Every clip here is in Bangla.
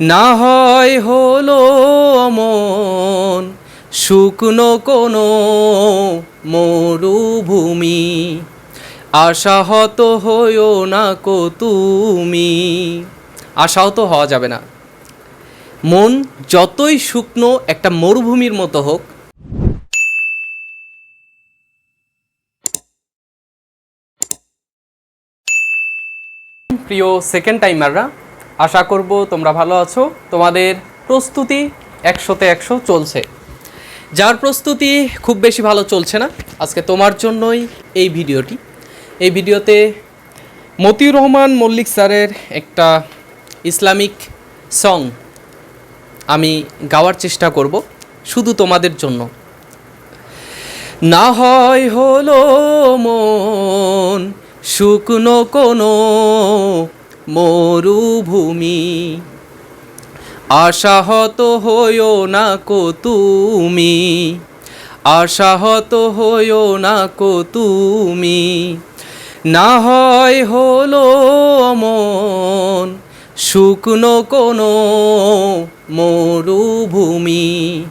না হয় হলো মন শুকনো কোনো মরুভূমি। আশাহত হইও না কো তুমি। আশাহত হওয়া যাবে না। মন যতই শুকনো একটা মরুভূমির মতো হোক, প্রিয় সেকেন্ড টাইমাররা আশা করব তোমরা ভালো আছো। তোমাদের প্রস্তুতি একশোতে একশো চলছে। যার প্রস্তুতি খুব বেশি ভালো চলছে না, আজকে তোমার জন্যই এই ভিডিওটি। এই ভিডিওতে মতিউর রহমান মল্লিক স্যারের একটা ইসলামিক সং আমি গাওয়ার চেষ্টা করব, শুধু তোমাদের জন্য। না হয় হলো মন, শুকনো কোনো মরুভূমি। আশাহত হইও না কো তুমি। আশাহত হইও না কো তুমি। না হয় হলো মন শুকনো কোনো মরুভূমি।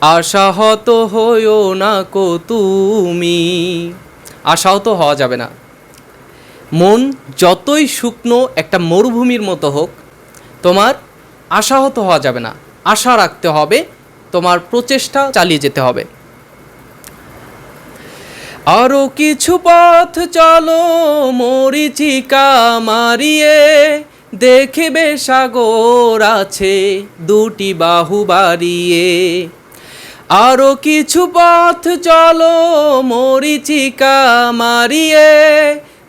আশাহত হইও না কো তুমি। আশাহত হওয়া যাবে না। মন যতই শুকনো একটা মরুভূমির মতো হোক, তোমার আশাহত হওয়া যাবে না। আশা রাখতে হবে, তোমার প্রচেষ্টা চালিয়ে যেতে হবে। আরও কিছু পথ চলো, মরিচিকা মারিয়ে, দেখবে সাগর আছে দুটি বাহু বাড়িয়ে। আরও কিছু পথ চলো, মরিচিকা মারিয়ে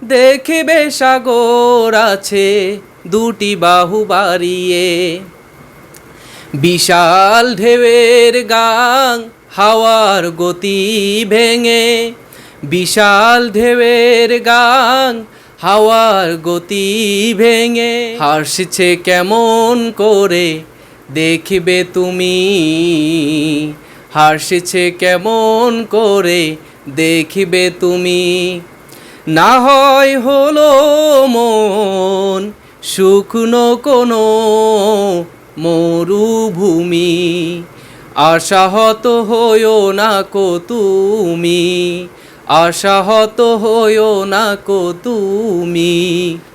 দেখবে সাগর আছে দুটি বাহু বাড়িয়ে। বিশাল ঢেউয়ের গাং হাওয়ার গতি ভেঙে। বিশাল ঢেউয়ের গাং হাওয়ার গতি ভেঙে। হাসছে কেমন করে দেখবে তুমি? হাসছে কেমন করে দেখবে তুমি? না হয় হলো মন, শুকনো কোনো মরুভূমি। আশাহত হইও না কো তুমি, আশাহত হইও না কো তুমি।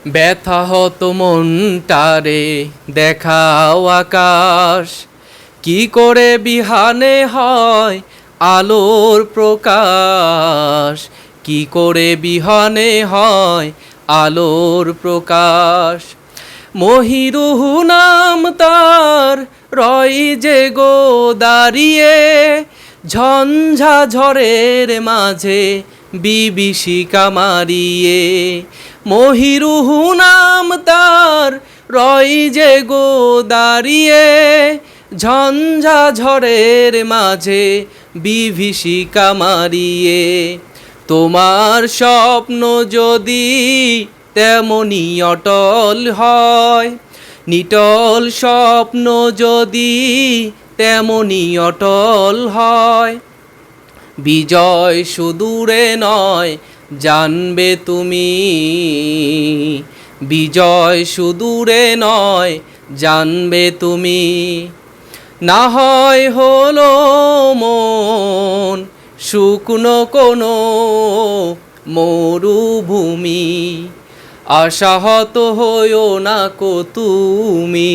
ব্যথাহত মনটারে দেখাও আকাশ, কি করে বিহানে হয় আলোর প্রকাশ। কি করে বিহানে হয় আলোর প্রকাশ? মহিরুহু নাম তার রয় যে গো দাঁড়িয়ে, ঝঞ্ঝা ঝড়ের মাঝে বিভীষিকা মারিয়ে। মহিরুহু নাম তার রয় যে গো দাঁড়িয়ে, ঝঞ্ঝা ঝড়ের মাঝে বিভীষিকা মারিয়ে। তোমার স্বপ্ন যদি তেমনি অটল হয়, নিটল স্বপ্ন যদি তেমনি অটল হয়, বিজয় সুদূরে নয় জানবে তুমি। বিজয় সুদূরে নয় জানবে তুমি। না হয় হলো মন শুকনো কোনো মরুভূমি, আশাহত হইও না কো তুমি,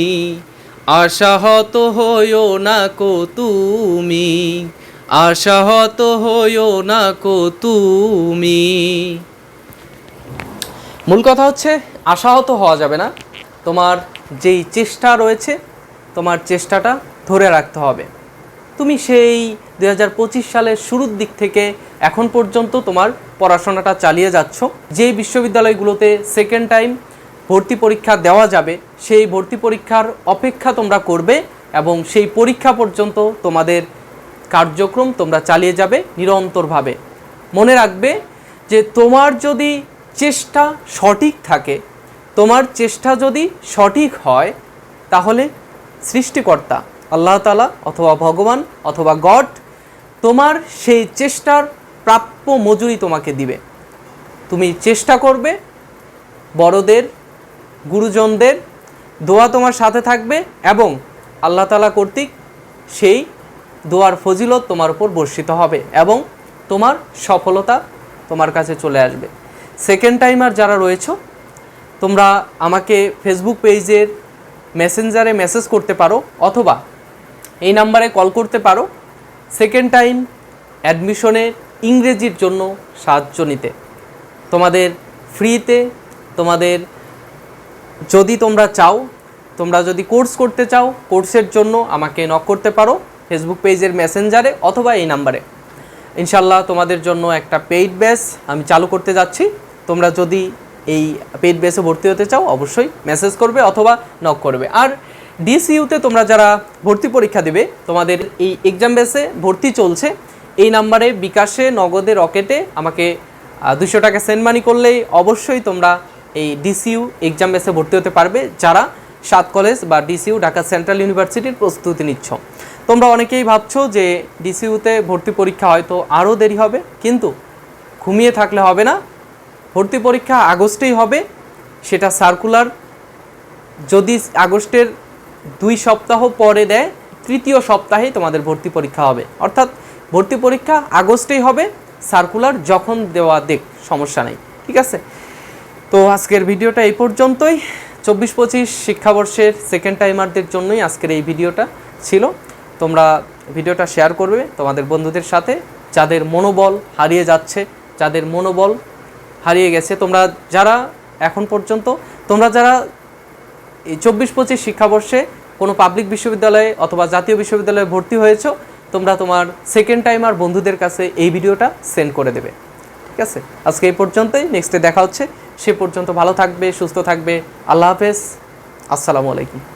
আশাহত হইও না কো তুমি, আশাহত হইও না কো তুমি। মূল কথা হচ্ছে, আশাহত হওয়া যাবে না। তোমার যেই চেষ্টা রয়েছে, তোমার চেষ্টাটা ধরে রাখতে হবে। তুমি সেই দু হাজার পঁচিশ সালের শুরুর দিক থেকে এখন পর্যন্ত তোমার পড়াশোনাটা চালিয়ে যাচ্ছ। যেই বিশ্ববিদ্যালয়গুলোতে সেকেন্ড টাইম ভর্তি পরীক্ষা দেওয়া যাবে, সেই ভর্তি পরীক্ষার অপেক্ষা তোমরা করবে এবং সেই পরীক্ষা পর্যন্ত তোমাদের কার্যক্রম তোমরা চালিয়ে যাবে নিরন্তরভাবে। মনে রাখবে যে তোমার যদি চেষ্টা সঠিক থাকে, তোমার চেষ্টা যদি সঠিক হয়, তাহলে সৃষ্টিকর্তা আল্লাহ তালা অথবা ভগবান অথবা গড তোমার সেই চেষ্টার প্রাপ্য মজুরি তোমাকে দিবে। তুমি চেষ্টা করবে বড়দের, গুরুজনদের, দোয়া তোমার সাথে থাকবে এবং আল্লাহ তালা কর্তৃক সেই দোয়ার ফজিলত তোমার উপর বর্ষিত হবে এবং তোমার সফলতা তোমার কাছে চলে আসবে। সেকেন্ড টাইমার যারা রয়েছো, তোমরা আমাকে ফেসবুক পেজের মেসেঞ্জারে মেসেজ করতে পারো অথবা এই নাম্বারে কল করতে পারো। সেকেন্ড টাইম অ্যাডমিশনের ইংরেজির জন্য সাহায্য নিতে। তোমাদের ফ্রিতে তোমাদের যদি তোমরা চাও, তোমরা যদি কোর্স করতে চাও কোর্সের জন্য আমাকে নক করতে পারো ফেসবুক পেজের মেসেঞ্জারে অথবা এই নাম্বারে। ইনশাল্লাহ তোমাদের জন্য একটা পেইড ব্যাচ আমি চালু করতে যাচ্ছি। তোমরা যদি এই পেইড ব্যাচে ভর্তি হতে চাও, অবশ্যই মেসেজ করবে অথবা নক করবে। আর ডিসিইউতে তোমরা যারা ভর্তি পরীক্ষা দেবে, তোমাদের এই এক্সাম বেসে ভর্তি চলছে। এই নাম্বারে বিকাশে, নগদে, রকেটে আমাকে দুশো টাকা সেন্ড মানি করলেই অবশ্যই তোমরা এই ডিসিইউ এক্সাম বেসে ভর্তি হতে পারবে, যারা সাত কলেজ বা ডিসিউ ঢাকা সেন্ট্রাল ইউনিভার্সিটির প্রস্তুতি নিচ্ছ। তোমরা অনেকেই ভাবছ যে ডিসিইউতে ভর্তি পরীক্ষা হয়তো আরও দেরি হবে, কিন্তু ঘুমিয়ে থাকলে হবে না। ভর্তি পরীক্ষা আগস্টেই হবে, সেটা সার্কুলার যদি আগস্টের দুই সপ্তাহ পরে দেয়, তৃতীয় সপ্তাহেই তোমাদের ভর্তি পরীক্ষা হবে। অর্থাৎ ভর্তি পরীক্ষা আগস্টেই হবে সার্কুলার যখন দেওয়া দেখ, সমস্যা নেই, ঠিক আছে? তো আজকের ভিডিওটা এই পর্যন্তই। চব্বিশ পঁচিশ শিক্ষাবর্ষের সেকেন্ড টাইমারদের জন্যই আজকের এই ভিডিওটা ছিল। তোমরা ভিডিওটা শেয়ার করবে তোমাদের বন্ধুদের সাথে, যাদের মনোবল হারিয়ে যাচ্ছে, যাদের মনোবল হারিয়ে গেছে। তোমরা যারা এখন পর্যন্ত, তোমরা যারা এই চব্বিশ পঁচিশ শিক্ষাবর্ষে কোনো পাবলিক বিশ্ববিদ্যালয়ে অথবা জাতীয় বিশ্ববিদ্যালয়ে ভর্তি হয়েছো, তোমরা তোমার সেকেন্ড টাইম আর বন্ধুদের কাছে এই ভিডিওটা সেন্ড করে দেবে। ঠিক আছে? আজকে এই পর্যন্তই নেক্সটে দেখা হচ্ছে। সে পর্যন্ত ভালো থাকবে, সুস্থ থাকবে। আল্লাহ হাফেজ। আসসালামু আলাইকুম।